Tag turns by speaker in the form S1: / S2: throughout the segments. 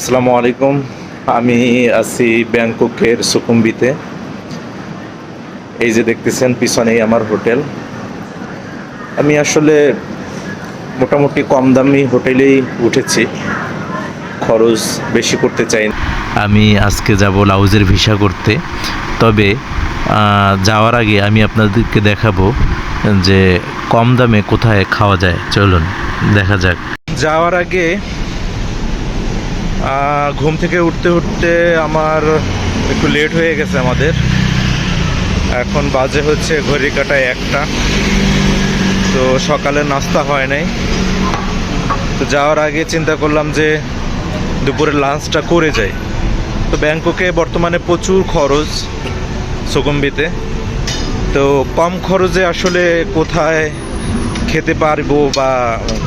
S1: আসসালামু আলাইকুম। আমি আছি ব্যাংককের সুকুম্বিতে এই যে দেখতেছেন পিছনেই আমার হোটেল। আমি আসলে মোটামুটি কম দামি হোটেলেই উঠেছি। খরচ বেশি করতে চাই না।
S2: আমি আজকে যাব লাউজের ভিসা করতে। তবে যাওয়ার আগে আমি আপনাদেরকে দেখাবো যে কম দামে কোথায় খাওয়া যায়। চলুন দেখা যাক।
S1: যাওয়ার আগে ঘুম থেকে উঠতে উঠতে আমার একটু লেট হয়ে গেছে আমাদের। এখন বাজে হচ্ছে ঘড়ি কাটায় একটা। তো সকালে নাস্তা হয় নাই। তো যাওয়ার আগে চিন্তা করলাম যে দুপুরে লাঞ্চটা করে যাই। তো ব্যাংককে বর্তমানে প্রচুর খরচ সুগম্বিতে তো কম খরচে আসলে কোথায় খেতে পারব বা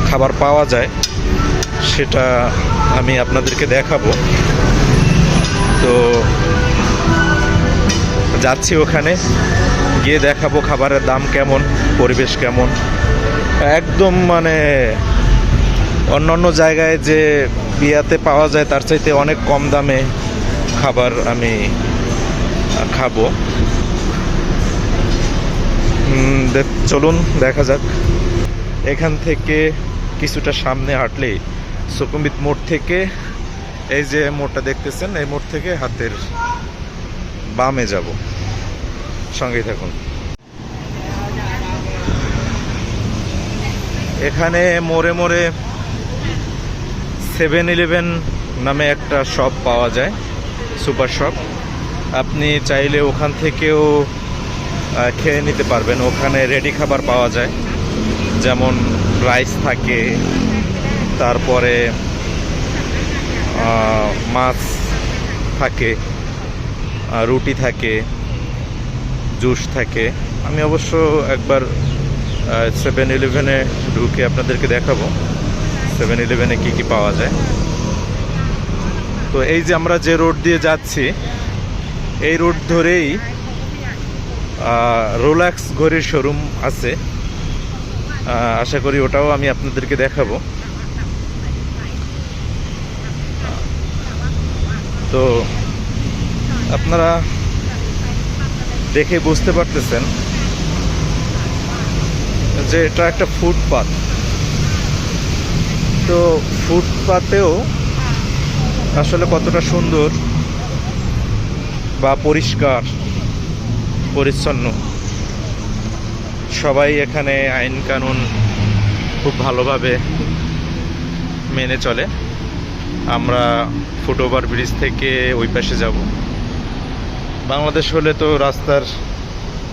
S1: খাবার পাওয়া যায়। সেটা আমি আপনাদেরকে দেখাবো। তো যাচ্ছি ওখানে, গিয়ে দেখাবো খাবারের দাম কেমন, পরিবেশ কেমন। একদম মানে অন্য অন্য জায়গায় যে বিয়াতে পাওয়া যায় তার চাইতে অনেক কম দামে খাবার আমি খাব। চলুন, দেখা যাক। এখান থেকে কিছুটা সামনে হাঁটলেই সুকুম্বিত মোড় থেকে এই যে মোড়টা দেখতেছেন, এই মোড় থেকে হাতের বামে যাব। সঙ্গেই থাকুন। এখানে মোড়ে মোড়ে সেভেন ইলেভেন নামে একটা শপ পাওয়া যায় সুপার শপ আপনি চাইলে ওখান থেকেও খেয়ে নিতে পারবেন। ওখানে রেডি খাবার পাওয়া যায়। যেমন রাইস থাকে তারপরে মাছ থাকে রুটি থাকে, জুস থাকে। আমি অবশ্য একবার সেভেন ইলেভেনে ঢুকে আপনাদেরকে দেখাবো সেভেন ইলেভেনে কী কী পাওয়া যায়। তো এই যে আমরা যে রোড দিয়ে যাচ্ছি, এই রোড ধরেই রোলাক্স ঘড়ির শোরুম আছে। আশা করি ওটাও আমি আপনাদেরকে দেখাবো। তো আপনারা দেখে বুঝতে পারতেছেন যে এটা একটা ফুটপাত। তো ফুটপাতেও আসলে কতটা সুন্দর বা পরিষ্কার, পরিচ্ছন্ন। সবাই এখানে আইন কানুন খুব ভালোভাবে মেনে চলে। আমরা ফুটওভার ব্রিজ থেকে ওই পাশে যাব। বাংলাদেশ হলে তো রাস্তার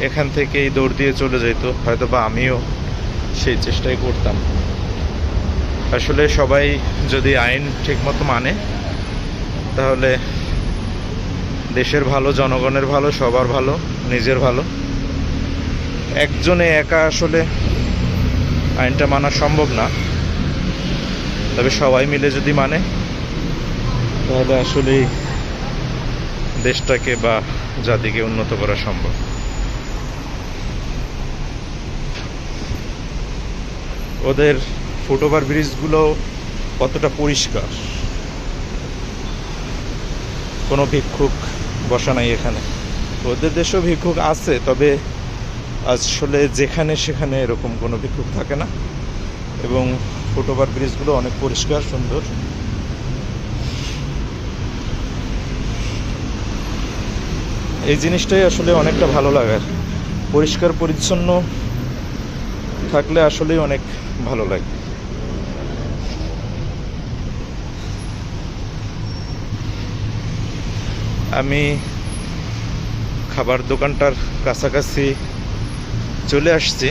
S1: এখান থেকেই দৌড় দিয়ে চলে যেত হয়তো বা আমিও সেই চেষ্টাই করতাম। আসলে সবাই যদি আইন ঠিকমতো মানে তাহলে দেশের ভালো, জনগণের ভালো, সবার ভালো, নিজের ভালো। একজনে একা আসলে আইনটা মানা সম্ভব না। তবে সবাই মিলে যদি মানে তাহলে আসলেই দেশটাকে বা জাতিকে উন্নত করা সম্ভব। ওদের ফুটওভার ব্রিজগুলো কতটা পরিষ্কার? কোনো ভিক্ষুক বসা নাই এখানে। ওদের দেশেও ভিক্ষুক আছে, তবে আসলে যেখানে সেখানে এরকম কোনো ভিক্ষুক থাকে না। এবং ফুটওভার ব্রিজগুলো অনেক পরিষ্কার, সুন্দর। এই জিনিসটাই আসলে অনেকটা ভালো লাগার। পরিষ্কার, পরিচ্ছন্ন থাকলে আসলেই অনেক ভালো লাগে। আমি খাবার দোকানটার কাছাকাছি চলে আসছি।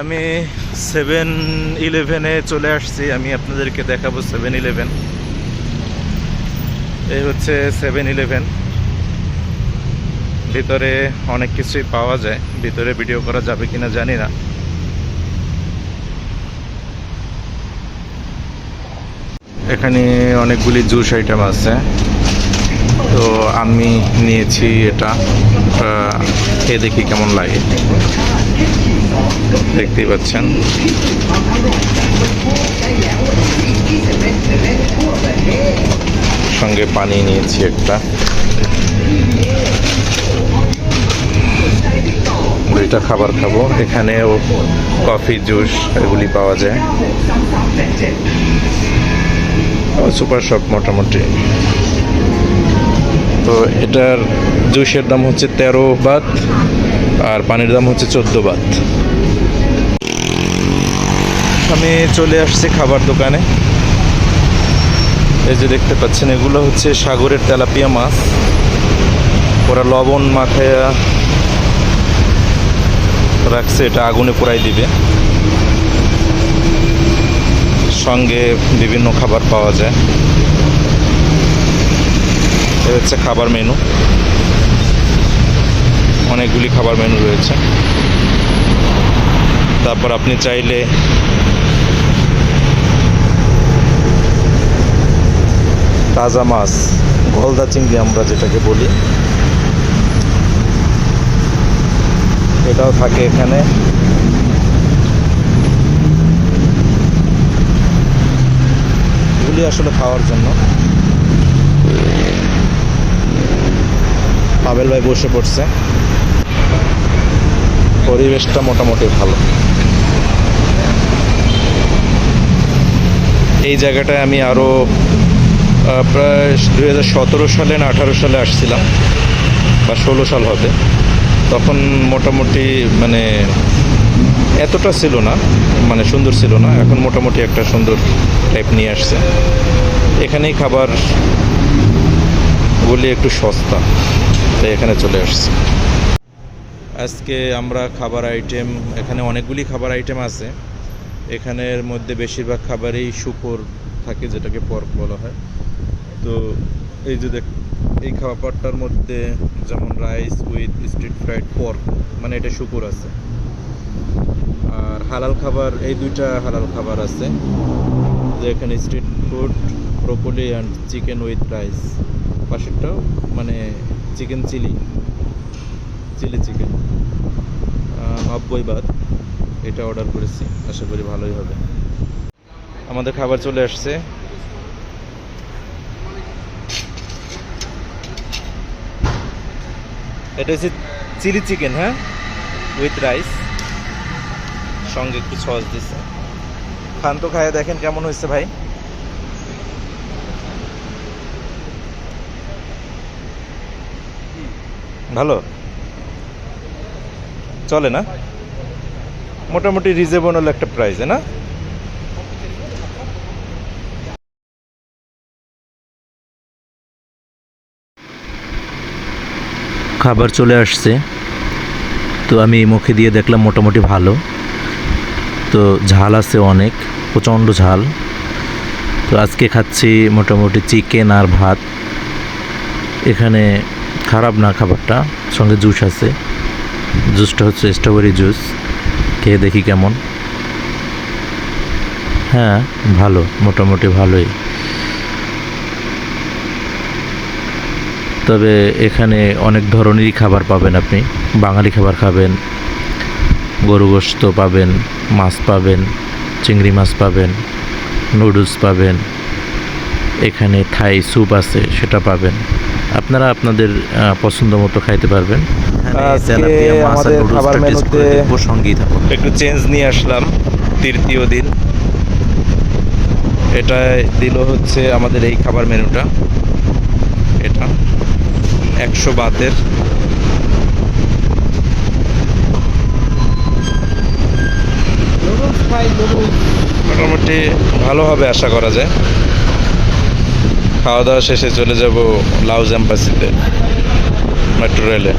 S1: আমি সেভেন ইলেভেনে চলে আসছি। আমি আপনাদেরকে দেখাবো সেভেন ইলেভেন এই হচ্ছে সেভেন ইলেভেন ভিতরে অনেক কিছুই পাওয়া যায়। ভিতরে ভিডিও করা যাবে কিনা জানি না। এখানে অনেকগুলি জুস আইটেম আছে। তো আমি নিয়েছি এটা। খেয়ে দেখি কেমন লাগে। দেখতেই পাচ্ছেন। সঙ্গে পানি নিয়েছি একটা। দুইটা খাবার খাব। এখানেও কফি, জুস এগুলি পাওয়া যায়। সুপার শপ মোটামুটি। তো এটার জুসের দাম হচ্ছে তেরো বাত আর পানির দাম হচ্ছে চোদ্দ বাত। আমি চলে আসছি খাবার দোকানে। এই যে দেখতে পাচ্ছেন, এগুলো হচ্ছে সাগরের তেলাপিয়া মাছ। ওরা লবণ মাখায়া রাখছে, এটা আগুনে পোড়াই দিবে। সঙ্গে বিভিন্ন খাবার পাওয়া যায়। এ হচ্ছে খাবার মেনু। অনেকগুলি খাবার মেনু রয়েছে। তারপর আপনি চাইলে তাজা মাছ, গলদা চিংড়ি আমরা যেটাকে বলি। এটাও থাকে এখানে। এগুলি আসলে খাওয়ার জন্য। পাবেল ভাই বসে পড়ছে। পরিবেশটা মোটামুটি ভালো। এই জায়গাটায় আমি আরও প্রায় দু হাজার সতেরো সালে না আঠারো সালে আসছিলাম, বা ষোলো সাল হবে। তখন মোটামুটি মানে এতটা ছিল না মানে সুন্দর ছিল না, এখন মোটামুটি একটা সুন্দর টাইপ নিয়ে আসছে। এখানেই খাবার গুলি একটু সস্তা, তাই এখানে চলে আসছে। আজকে আমরা খাবার আইটেম এখানে অনেকগুলি খাবার আইটেম আছে। এখানের মধ্যে বেশিরভাগ খাবারই শুকর থাকে, যেটাকে পর্ক বলা হয়। তো এই যে দেখ, এই খাবারটার মধ্যে যেমন rice with street fried pork মানে এটা শুকুর আছে। আর হালাল খাবার, এই দুইটা হালাল খাবার আছে। যে এখানে street food broccoli and chicken with rice পাশেরটাও মানে চিকেন চিলি চিলি চিকেন নব্বই বাদ। এটা অর্ডার করেছি। আশা করি ভালোই হবে। আমাদের খাবার চলে আসছে। এটা হচ্ছে চিলি চিকেন হ্যাঁ? উইথ রাইস সঙ্গে একটু সস দিচ্ছে খান তো খায় দেখেন কেমন হয়েছে ভাই। ভালো? চলে না? মোটামুটি রিজনেবল একটা প্রাইসে না?
S2: খাবার চলে আসছে। তো আমি মুখে দিয়ে দেখলাম মোটামুটি ভালো। তো ঝাল আছে অনেক, প্রচণ্ড ঝাল। তো আজকে খাচ্ছি মোটামুটি চিকেন আর ভাত। এখানে খারাপ না খাবারটা, সঙ্গে জুস আছে। জুসটা হচ্ছে স্ট্রবেরি জুস। খেয়ে দেখি কেমন। হ্যাঁ ভালো, মোটামুটি ভালোই। তবে এখানে অনেক ধরনেরই খাবার পাবেন আপনি। বাঙালি খাবার খাবেন গরু গোস্ত পাবেন মাছ পাবেন চিংড়ি মাছ পাবেন নুডলস পাবেন এখানে থাই স্যুপ আছে সেটা পাবেন। আপনারা আপনাদের পছন্দ মতো খাইতে পারবেন।
S1: আজকে আমাদের খাবার মেনুতে
S2: সঙ্গেই থাকুন।
S1: একটু চেঞ্জ নিয়ে আসলাম তৃতীয় দিন। এটা দিল হচ্ছে আমাদের এই খাবার মেনুটা। এটা। একশো বাতের মোটামুটি ভালোভাবে আশা করা যায়। খাওয়া দাওয়া শেষে চলে যাব লাউজ এম্বাসিতে, মেট্রো রেলে।